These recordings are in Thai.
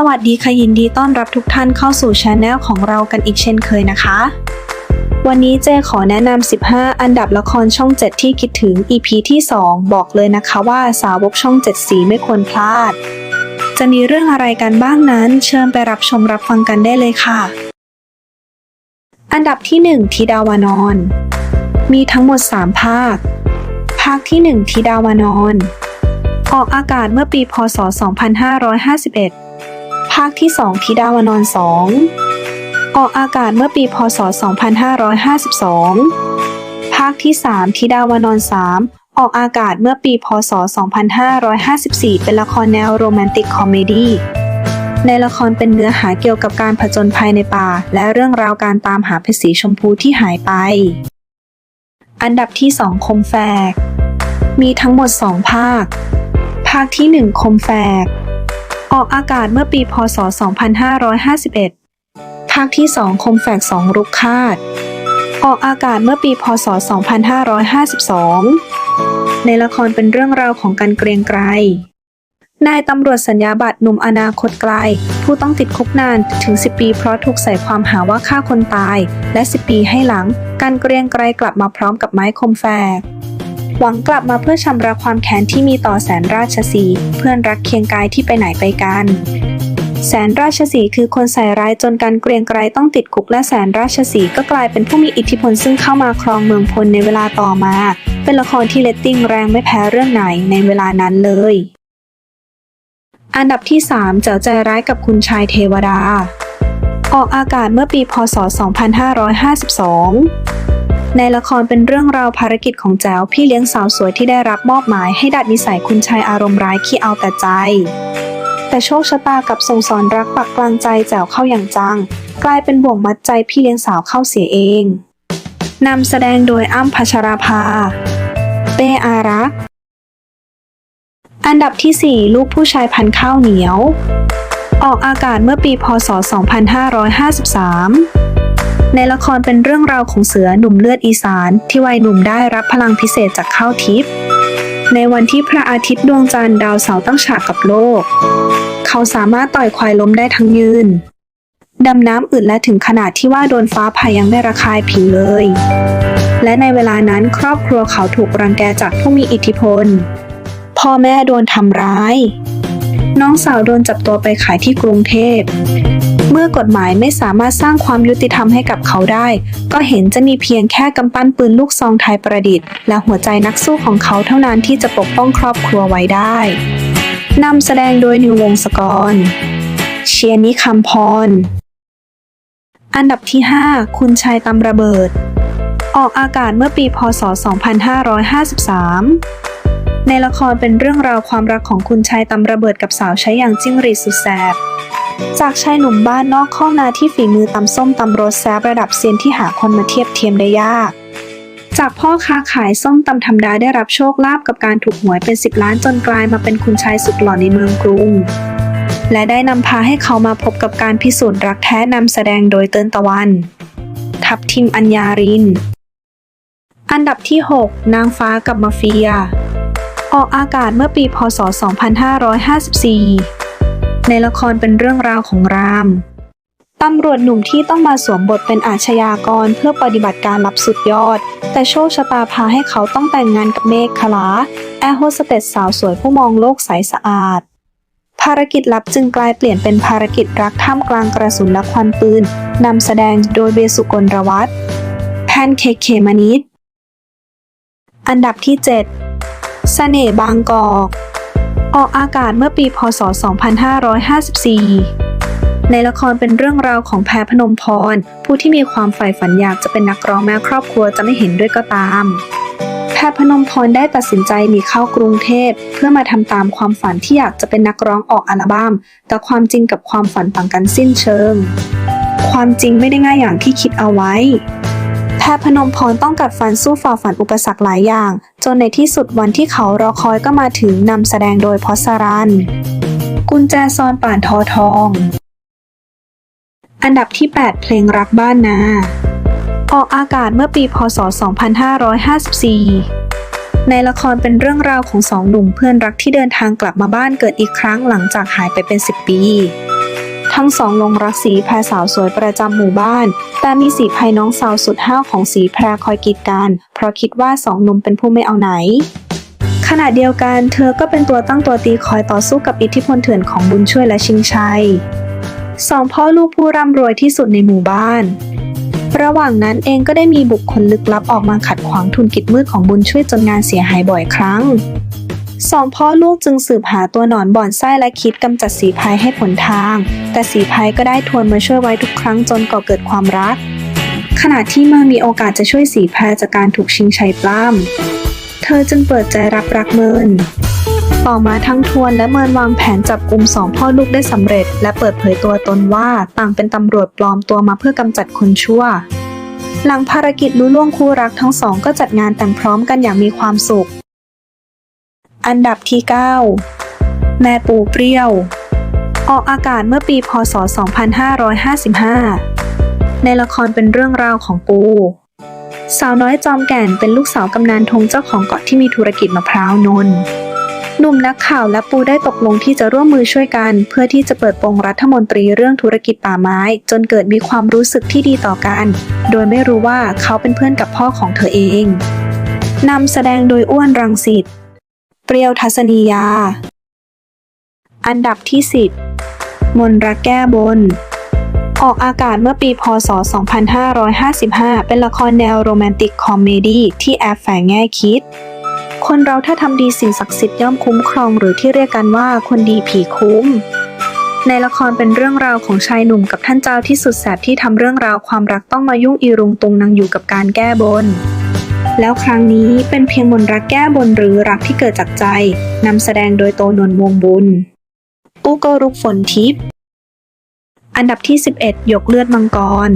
สวัสดีค่ะยินดีต้อนรับทุกท่านเข้าสู่ช anel ของเรากันอีกเช่นเคยนะคะ วันนี้เจขอแนะนำ 15 อันดับละครช่อง 7 ที่คิดถึง EP ที่ 2 บอกเลยนะคะว่าสาวกช่อง 7 สีไม่ควรพลาด จะมีเรื่องอะไรกันบ้างนั้น เชิญไปรับชมรับฟังกันได้เลยค่ะ อันดับที่ 1 ธิดาวานอน มีทั้งหมด 3 ภาค ภาคที่ 1 ธิดาวานอน ออกอากาศเมื่อปีพศ 2551 ภาคที่2ธิดาวนอน2ออกอากาศเมื่อปีพศ 2552 ภาคที่3ธิดาวนอน3ออกอากาศเมื่อปีพศ 2554 เป็นละครแนวโรแมนติกคอมเมดี้ในละครเป็นเนื้อหาเกี่ยวกับการผจญภัยในป่า และเรื่องราวการตามหาเพชรสีชมพูที่หายไป อันดับที่2คมแฝก มีทั้งหมด2ภาค ภาคที่1คมแฝก ออกอากาศเมื่อปีพศ 2551 ภาคที่ 2 คมแฝกสองรุกคาด ออกอากาศเมื่อปีพศ 2552 ในละครเป็นเรื่องราวของการเกรียงไกร นายตำรวจสัญญาบัตรหนุ่มอนาคตไกล ผู้ต้องติดคุกนานถึง 10 ปีเพราะถูกใส่ความหาว่าฆ่าคนตาย และ 10 ปีให้หลัง การเกรียงไกรกลับมาพร้อมกับไม้คมแฝก หวังกลับมาเพื่อชำระความแค้นที่มีต่อแสนราชสีเพื่อนรักเคียงกายที่ไปไหนไปกัน แสนราชสีคือคนใส่ร้ายจนการเกรียงไกรต้องติดคุกและแสนราชสีก็กลายเป็นผู้มีอิทธิพลซึ่งเข้ามาครองเมืองพลในเวลาต่อมา เป็นละครที่เลตติ้งแรงไม่แพ้เรื่องไหนในเวลานั้นเลย อันดับที่ 3 เจ้าใจร้ายกับคุณชายเทวดา ออกอากาศเมื่อปีพศ 2552 ในละครเป็นเรื่องราวภารกิจของแจ๋วพี่เลี้ยงสาวสวยที่ได้รับมอบหมายให้ดัดนิสัยคุณชายอารมณ์ร้ายขี้เอาแต่ใจ แต่โชคชะตากับส่งสอนรักปักกลางใจแจ๋วเข้าอย่างจัง กลายเป็นบ่วงมัดใจพี่เลี้ยงสาวเข้าเสียเองนำแสดงโดยอ้ำพัชราภา เป้อารัก อันดับที่ 4 ลูกผู้ชายพันข้าวเหนียว ออกอากาศเมื่อปีพศ 2553 ในละครเป็นเรื่องราวของเสือหนุ่มเลือดอีสาน ที่วัยหนุ่มได้รับพลังพิเศษจากข้าวทิพย์ในวันที่พระอาทิตย์ดวงจันทร์ดาวเสาร์ตั้งฉากกับโลก เขาสามารถต่อยควายล้มได้ทั้งยืนดำน้ำอึดและถึงขนาดที่ว่าโดนฟ้าผ่ายังไม่ระคายผิวเลย และในเวลานั้นครอบครัวเขาถูกรังแกจากผู้มีอิทธิพล พ่อแม่โดนทำร้าย น้องสาวโดนจับตัวไปขายที่กรุงเทพ มื่อกฎหมายไม่สามารถสร้างความยุติธรรมให้กับเขาได้ ก็เห็นจะมีเพียงแค่กำปั้นปืนลูกซองไทยประดิษฐ์ และหัวใจนักสู้ของเขาเท่านั้นที่จะปกป้องครอบครัวไว้ได้นำแสดงโดยนิววงศกร เชียร์นิคำพร อันดับที่ 5 คุณชายตำระเบิด ออกอากาศเมื่อปีพศ 2553ในละครเป็นเรื่องราวความรักของคุณชายตำระเบิดกับสาวใช้อย่างจิ้งรีสุดแสบ จากชายหนุ่มบ้านนอกข้องนาที่ฝีมือตำส้มตำรสแซบระดับเซียนที่หาคนมาเทียบเทียมได้ยาก จากพ่อค้าขายส้มตำธรรมดาได้รับโชคลาภกับการถูกหวยเป็น 10 ล้านจนกลายมาเป็นคุณชายสุดหล่อในเมืองกรุง และได้นำพาให้เขามาพบกับการพิสูจน์รักแท้นำแสดงโดยเตินตะวัน ทับทิมอัญญาริน อันดับที่ 6 นางฟ้ากับมาเฟีย ออกอากาศเมื่อปีพศ 2554 ในละครเป็นเรื่องราวของรามตำรวจหนุ่มที่ต้องมาสวมบทเป็นอาชญากรเพื่อปฏิบัติการลับสุดยอด แต่โชคชะตาพาให้เขาต้องแต่งงานกับเมฆคลา แอร์โฮสเตสสาวสวยผู้มองโลกใสสะอาด ภารกิจลับจึงกลายเปลี่ยนเป็นภารกิจรักท่ามกลางกระสุนและควันปืน นำแสดงโดยเบสุกลรวัตแพนเค้กเขมานิดอันดับที่ 7 เสน่ห์บางกอก ออกอากาศเมื่อปี พศ 2554 ในละครเป็นเรื่องราวของแพรพนมพร ผู้ที่มีความใฝ่ฝันอยากจะเป็นนักร้องแม้ครอบครัวจะไม่เห็นด้วยก็ตาม แพรพนมพรได้ตัดสินใจหนีเข้ากรุงเทพ เพื่อมาทำตามความฝันที่อยากจะเป็นนักร้องออกอัลบั้ม แต่ความจริงกับความฝันต่างกันสิ้นเชิง ความจริงไม่ได้ง่ายอย่างที่คิดเอาไว้ แพรพนมพรต้องกัดฟันสู้ฝ่าฝันอุปสรรคหลายอย่าง จนในที่สุดวันที่เขารอคอยก็มาถึงนำแสดงโดยพอสรัน กุญแจซอนป่านทอทอง อันดับที่ 8 เพลงรักบ้านนาออกอากาศเมื่อปีพศ 2554ในละครเป็นเรื่องราวของสองหนุ่มเพื่อนรักที่เดินทางกลับมาบ้านเกิดอีกครั้งหลังจากหายไปเป็น 10 ปี ทั้งสองลงรักสีแพรสาวสวยประจำหมู่บ้าน แต่มีสีภัยน้องสาวสุดห้าวของสีแพรคอยกีดกัน เพราะคิดว่าสองหนุ่มเป็นผู้ไม่เอาไหนขณะเดียวกันเธอก็เป็นตัวตั้งตัวตีคอยต่อสู้กับอิทธิพลเถื่อนของบุญช่วยและชิงชัยสองพ่อลูกผู้ร่ำรวยที่สุดในหมู่บ้าน ระหว่างนั้นเองก็ได้มีบุคคลลึกลับออกมาขัดขวางทุนกิจมืดของบุญช่วยจนงานเสียหายบ่อยครั้ง สองพ่อลูกจึงสืบหาตัวหนอนบ่อนไส้และคิดกำจัดสีพายให้ผลทาง แต่สีพายก็ได้ทวนมาช่วยไว้ทุกครั้งจนก่อเกิดความรัก ขณะที่เมื่อมีโอกาสจะช่วยสีพายจากการถูกชิงชัยปล้ำเธอจึงเปิดใจรับรักเมินต่อมาทั้งทวนและเมินวางแผนจับกลุ่มสองพ่อลูกได้สำเร็จ และเปิดเผยตัวตนว่าต่างเป็นตำรวจปลอมตัวมาเพื่อกำจัดคนชั่ว หลังภารกิจลุล่วงคู่รักทั้งสองก็จัดงานแต่งพร้อมกันอย่างมีความสุข อันดับที่ 9 แม่ปูเปรี้ยว ออกอากาศเมื่อปีพศ 2555 ในละครเป็นเรื่องราวของปู สาวน้อยจอมแก่นเป็นลูกสาวกำนันทงเจ้าของเกาะที่มีธุรกิจมะพร้าวนนหนุ่มนักข่าวและปูได้ตกลงที่จะร่วมมือช่วยกัน เพื่อที่จะเปิดโปงรัฐมนตรีเรื่องธุรกิจป่าไม้ จนเกิดมีความรู้สึกที่ดีต่อกัน โดยไม่รู้ว่าเขาเป็นเพื่อนกับพ่อของเธอเองนำแสดงโดยอ้วนรังสิต เปรี้ยวทัศนียา อันดับที่ 10 มนรักแก้บน ออกอากาศเมื่อปีพศ 2555 เป็นละครแนวโรแมนติกคอมเมดี้ที่แอบแฝงแง่คิด คนเราถ้าทำดีสิ่งศักดิ์สิทธิ์ย่อมคุ้มครองหรือที่เรียกกันว่าคนดีผีคุ้มในละครเป็นเรื่องราวของชายหนุ่มกับท่านเจ้าที่สุดแสบที่ทำเรื่องราวความรักต้องมายุ่งอีรุงตุงนางอยู่กับการแก้บน แล้วครั้งนี้เป็นเพียงมนรักแก้บนหรือรักที่เกิดจากใจนำแสดงโดยโตนนวงบุญอุกรุกฝนทิพย์อันดับที่ 11 ยกเลือดมังกร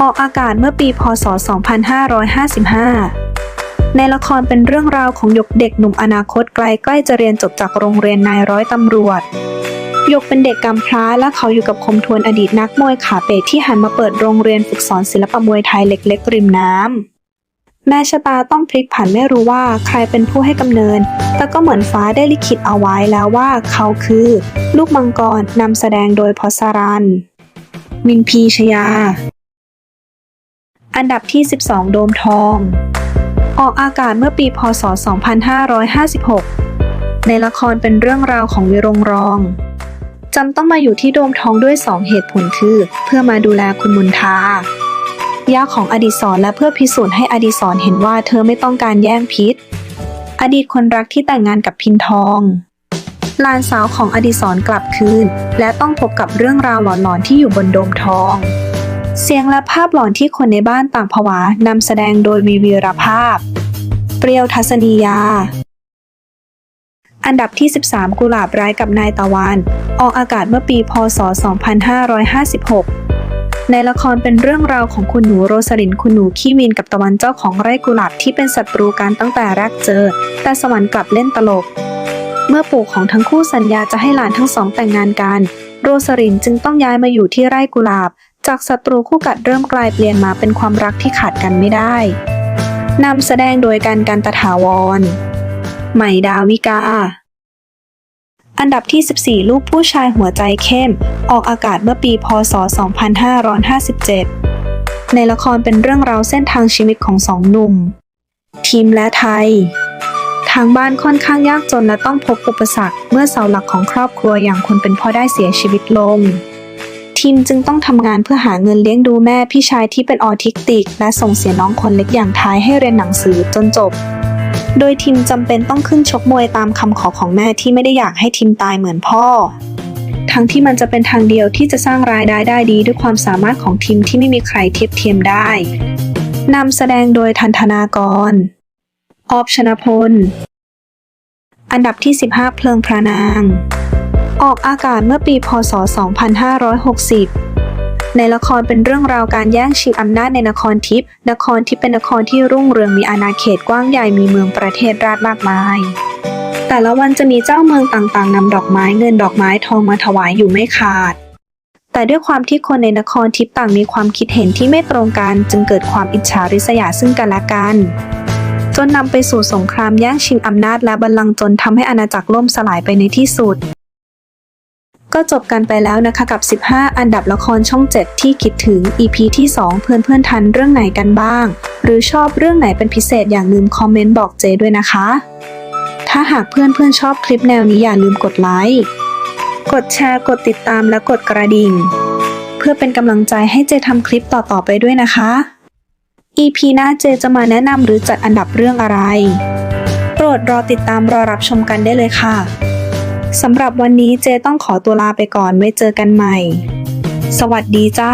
ออกอากาศเมื่อปีพศ 2555ในละครเป็นเรื่องราวของหยกเด็กหนุ่มอนาคตไกลใกล้จะเรียนจบจากโรงเรียนนายร้อยตำรวจหยกเป็นเด็กกำพร้าและเขาอยู่กับคมทวนอดีตนักมวยขาเป๋ที่หันมาเปิดโรงเรียนฝึกสอนศิลปมวยไทยเล็กๆริมน้ำ แม่ชะตาต้องพลิกผันไม่รู้ว่าใครเป็นผู้ให้กำเนิด แต่ก็เหมือนฟ้าได้ลิขิตเอาไว้แล้วว่าเขาคือ ลูกมังกรนำแสดงโดยพศรัน มินพีชยา อันดับที่ 12 โดมทอง ออกอากาศเมื่อปีพศ 2556 ในละครเป็นเรื่องราวของวิรงรองจำต้องมาอยู่ที่โดมทองด้วย 2 เหตุผลคือ เพื่อมาดูแลคุณมุนทา ย่าของอดีศรและเพื่อพิสูจน์ให้อดีศรเห็นว่าเธอไม่ต้องการแย่งพิษ อดีตคนรักที่แต่งงานกับพินทองลานสาวของอดีศรกลับคืน และต้องพบกับเรื่องราวหลอนๆที่อยู่บนโดมทอง เสียงและภาพหลอนที่คนในบ้านต่างผวานำแสดงโดยวีวีรภาพ เปรียวทัศนียา อันดับที่ 13 กุหลาบร้ายกับนายตะวัน ออกอากาศเมื่อปี พศ 2556 ในละครเป็นเรื่องราวของคุณหนูโรสลินคุณหนูขี้วินกับตะวันเจ้าของไร่กุหลาบที่เป็นศัตรูกันตั้งแต่แรกเจอ แต่สวรรค์กลับเล่นตลก เมื่อปู่ของทั้งคู่สัญญาจะให้หลานทั้งสองแต่งงานกัน โรสลินจึงต้องย้ายมาอยู่ที่ไร่กุหลาบ จากศัตรูคู่กัดเริ่มกลายเปลี่ยนมาเป็นความรักที่ขาดกันไม่ได้นำแสดงโดยการการตถาวรใหม่ดาวิกา อันดับที่ 14 ลูกผู้ชายหัวใจเข้ม ออกอากาศเมื่อปี พศ 2557 ในละครเป็นเรื่องราวเส้นทางชีวิตของสองหนุ่ม ทีมและไทย ทางบ้านค่อนข้างยากจนและต้องพบอุปสรรค เมื่อเสาหลักของครอบครัวอย่างคนเป็นพ่อได้เสียชีวิตลง ทีมจึงต้องทำงานเพื่อหาเงินเลี้ยงดูแม่พี่ชายที่เป็นออทิสติก และส่งเสียน้องคนเล็กอย่างทายให้เรียนหนังสือจนจบ โดยทีมจำเป็นต้องขึ้นชกมวยตามคำขอของแม่ที่ไม่ได้อยากให้ทีมตายเหมือนพ่อ ทั้งที่มันจะเป็นทางเดียวที่จะสร้างรายได้ได้ดีด้วยความสามารถของทีมที่ไม่มีใครเทียบเทียมได้นำแสดงโดยทันธนากร ออบชนพล อันดับที่ 15 เพลิงพระนาง ออกอากาศเมื่อปี พศ 2560 ในละครเป็นเรื่องราวการแย่งชิงอำนาจในนครทิพย์นครทิพย์เป็นนครที่รุ่งเรืองมีอาณาเขตกว้างใหญ่มีเมืองประเทศราชมากมาย แต่ละวันจะมีเจ้าเมืองต่างๆนำดอกไม้เงินดอกไม้ทองมาถวายอยู่ไม่ขาด แต่ด้วยความที่คนในนครทิพย์ต่างมีความคิดเห็นที่ไม่ตรงกันจึงเกิดความอิจฉาริษยาซึ่งกันและกันจนนำไปสู่สงครามแย่งชิงอำนาจและบัลลังก์จนทำให้อาณาจักรล่มสลายไปในที่สุด ก็จบกันไปแล้วนะคะกับ 15 อันดับละครช่อง 7 ที่คิดถึง EP ที่ 2 เพื่อนเพื่อนๆทันเรื่องไหนกันบ้าง หรือชอบเรื่องไหนเป็นพิเศษอย่าลืมคอมเมนต์บอกเจด้วยนะคะ ถ้าหากเพื่อนเพื่อนๆชอบคลิปแนวนี้อย่าลืมกดไลค์ กดแชร์ กดติดตามและกดกระดิ่ง เพื่อเป็นกำลังใจให้เจทำคลิปต่อๆไปด้วยนะคะ EP หน้าเจจะมาแนะนำหรือจัดอันดับเรื่องอะไร โปรดรอติดตามรอรับชมกันได้เลยค่ะ สำหรับวันนี้เจต้องขอตัวลาไปก่อนไว้เจอกันใหม่ สวัสดีจ้า